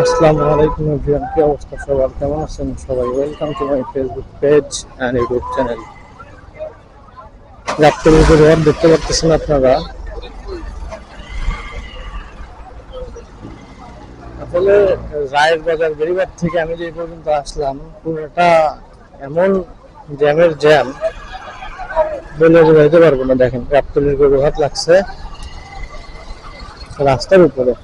আসসালামু আলাইকুম এভরিওয়ান, কি অবস্থা সবার? কেমন আছেন সবাই? Welcome to my Facebook page and YouTube channel রাত্রের উপরে ঘর দেখতে পাচ্ছেন আপনারা? আসলে রায়ের বাজার বেরিবার থেকে আমি যে পর্যন্ত আসলাম, পুরোটা এমন জ্যামের জ্যাম, বলে বোঝাইতে পারব না, দেখেন গাবতলির গরু হাত লাগছে রাস্তার উপরে।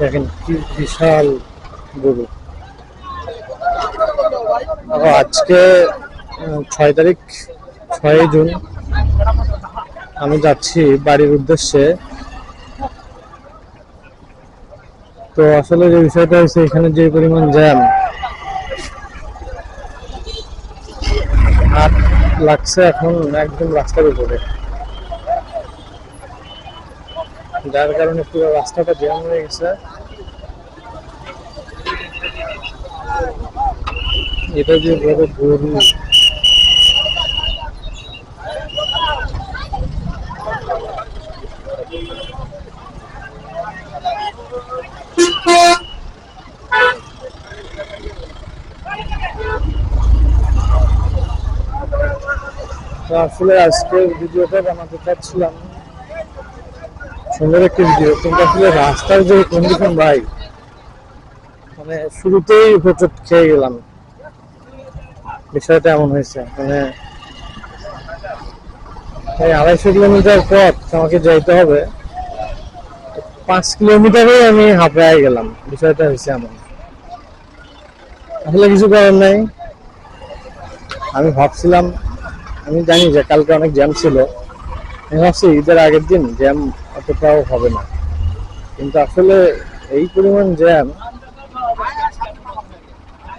দেখেন, কি বিশাল গরু। আজকে ছয় তারিখ ছয় জুন। আমি যাচ্ছি বাড়ির উদ্দেশ্যে। তো আসলে যে বিষয়টা হচ্ছে এখানে যে পরিমাণ জ্যাম লাগছে এখন একদম রাস্তার উপরে। যার কারণে পুরো রাস্তাটা জ্যাম হয়ে গেছে। এটা যে বড় গরু আসলে আজকের ভিডিওটা বানাতে চাচ্ছিলাম। সুন্দর একটি ভিডিও কিন্তু আসলে রাস্তার যে কন্ডিশন ভাই মানে শুরুতেই হোঁচট খেয়ে গেলাম। বিষয়টা এমন হয়েছে মানে আড়াইশো কিলোমিটার পথ আমাকে যাইতে হবে। পাঁচ কিলোমিটারে আমি হাঁপায় গেলাম, বিষয়টা হয়েছে এমন। আসলে কিছু করার নাই। আমি ভাবছিলাম, আমি জানি যে কালকে অনেক জ্যাম ছিল। আমি ভাবছি ঈদের আগের দিন জ্যাম অতটাও হবে না। কিন্তু আসলে এই পরিমাণ জ্যাম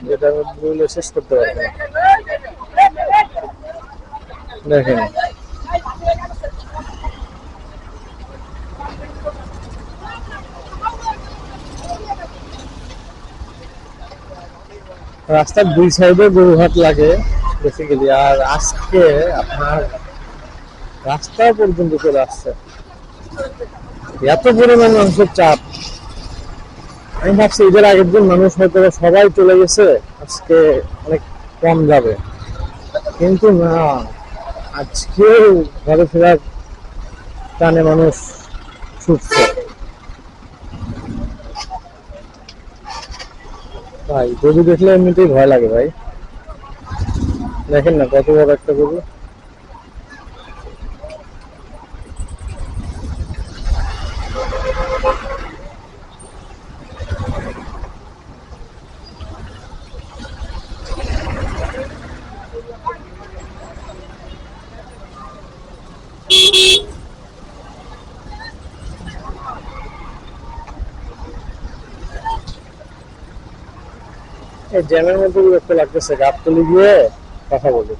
যেটা আমি শেষ করতে পারব দেখেন। রাস্তার দুই সাইডে গরুঘাট লাগে বেসিক্যালি আর আজকে আপনার রাস্তা পর্যন্ত চলে আসছে। এত পরিমাণ মানুষের চাপ। আমি ভাবছি ঈদের আগের দিন মানুষ হয়তো সবাই চলে গেছে, আজকে অনেক কম যাবে। কিন্তু না, আজকেও ঘরে ফেরার টানে মানুষ ছুটছে। ভাই, গরু দেখলে এমনিতেই ভয় লাগে ভাই। দেখেন না কত বড় একটা গরু। জ্যামের মধ্যে বিরক্ত লাগতেছে গাবতলি গিয়ে কথা বলি।